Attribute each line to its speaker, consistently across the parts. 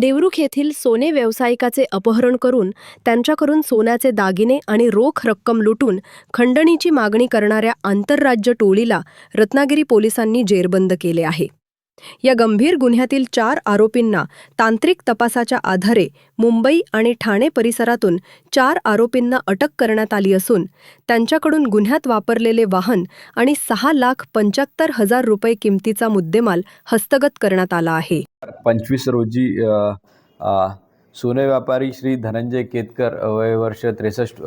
Speaker 1: देवरुख येथील सोने व्यावसायिकाचे अपहरण करून त्यांच्याकडून सोन्याचे दागिने आणि रोख रक्कम लुटून खंडणीची मागणी करणाऱ्या आंतरराज्य टोळीला रत्नागिरी पोलिसांनी जेरबंद केले आहे. या गंभीर गुन्ह्यातील चार आरोपींना तांत्रिक तपासाच्या आधारे मुंबई आणि ठाणे परिसरातून चार आरोपींना अटक करण्यात आली असून त्यांच्याकडून गुन्ह्यात वापरलेले वाहन आणि सहा लाख पंच्याहत्तर हजार रुपये किमतीचा मुद्देमाल हस्तगत करण्यात आला आहे.
Speaker 2: पंचवीस रोजी सोने व्यापारी श्री धनंजय केतकर वय वर्ष त्रेसष्ट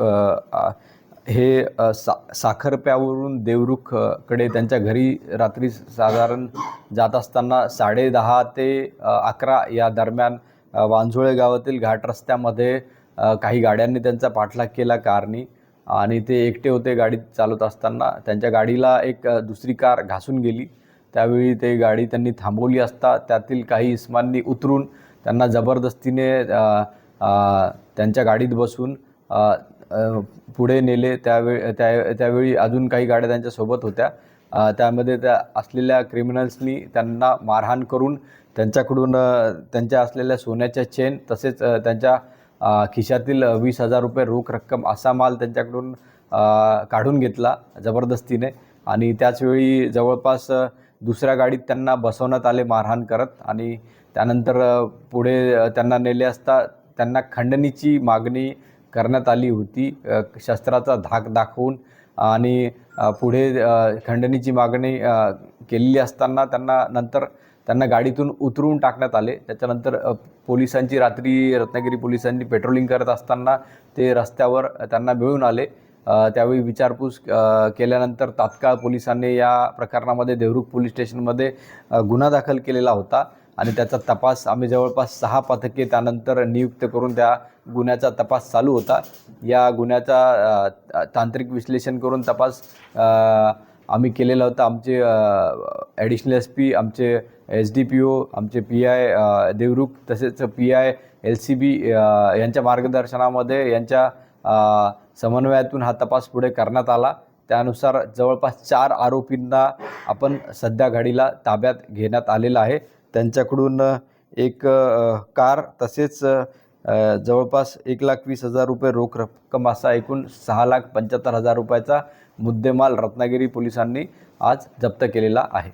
Speaker 2: हे सा साखरप्यावरून देवरुखकडे त्यांच्या घरी रात्री साधारण जात असताना साडेदहा ते अकरा या दरम्यान वांझोळे गावातील घाट रस्त्यामध्ये काही गाड्यांनी त्यांचा पाठलाग केला कारनी आणि ते एकटे होते गाडी चालवत असताना. त्यांच्या गाडीला एक दुसरी कार घासून गेली. त्यावेळी ते गाडी त्यांनी थांबवली असता त्यातील काही इस्मांनी उतरून त्यांना जबरदस्तीने त्यांच्या गाडीत बसून पुढे नेले त्यावेळी त्या त्यावेळी अजून काही गाड्या त्यांच्यासोबत होत्या. त्यामध्ये त्या असलेल्या क्रिमिनल्सनी त्यांना मारहाण करून त्यांच्याकडून त्यांच्या असलेल्या सोन्याच्या चेन तसेच त्यांच्या खिशातील वीस हजार रुपये रोख रक्कम असा माल त्यांच्याकडून काढून घेतला जबरदस्तीने. आणि त्याचवेळी जवळपास दुसऱ्या गाडीत त्यांना बसवण्यात आले मारहाण करत. आणि त्यानंतर पुढे त्यांना नेले असता त्यांना खंडणीची मागणी करण्यात आली होती. शस्त्राचा धाक दाखवून आणि पुढे खंडणीची मागणी केलेली असताना त्यांना नंतर त्यांना गाडीतून उतरवून टाकण्यात आले. त्याच्यानंतर पोलिसांची रात्री रत्नागिरी पोलिसांनी पेट्रोलिंग करत असताना ते रस्त्यावर त्यांना मिळून आले. त्यावेळी विचारपूस केल्यानंतर तात्काळ पोलिसांनी या प्रकरणामध्ये देवरुख पोलीस स्टेशनमध्ये गुन्हा दाखल केलेला होता. आणि त्याचा तपास आम्ही जवळपास सहा पथके त्यानंतर नियुक्त करून त्या गुन्ह्याचा तपास चालू होता. या गुन्ह्याचा तांत्रिक विश्लेषण करून तपास आम्ही केलेला होता. आमचे ॲडिशनल एस पी आमचे एस डी पी ओ आमचे पी आय देवरुख तसेच P I L C B यांच्या मार्गदर्शनामध्ये यांच्या समन्वयातून हा तपास पुढे करण्यात आला. त्यानुसार जवळपास चार आरोपींना आपण सध्या घडीला ताब्यात घेण्यात आलेलं आहे. त्यांच्याकडून एक कार तसेच जवळपास एक लाख वीस हजार रुपये रोख रक्कम असा एकूण सहा लाख पंच्याहत्तर हजार रुपयाचा मुद्देमाल रत्नागिरी पोलिसांनी आज जप्त केलेला आहे.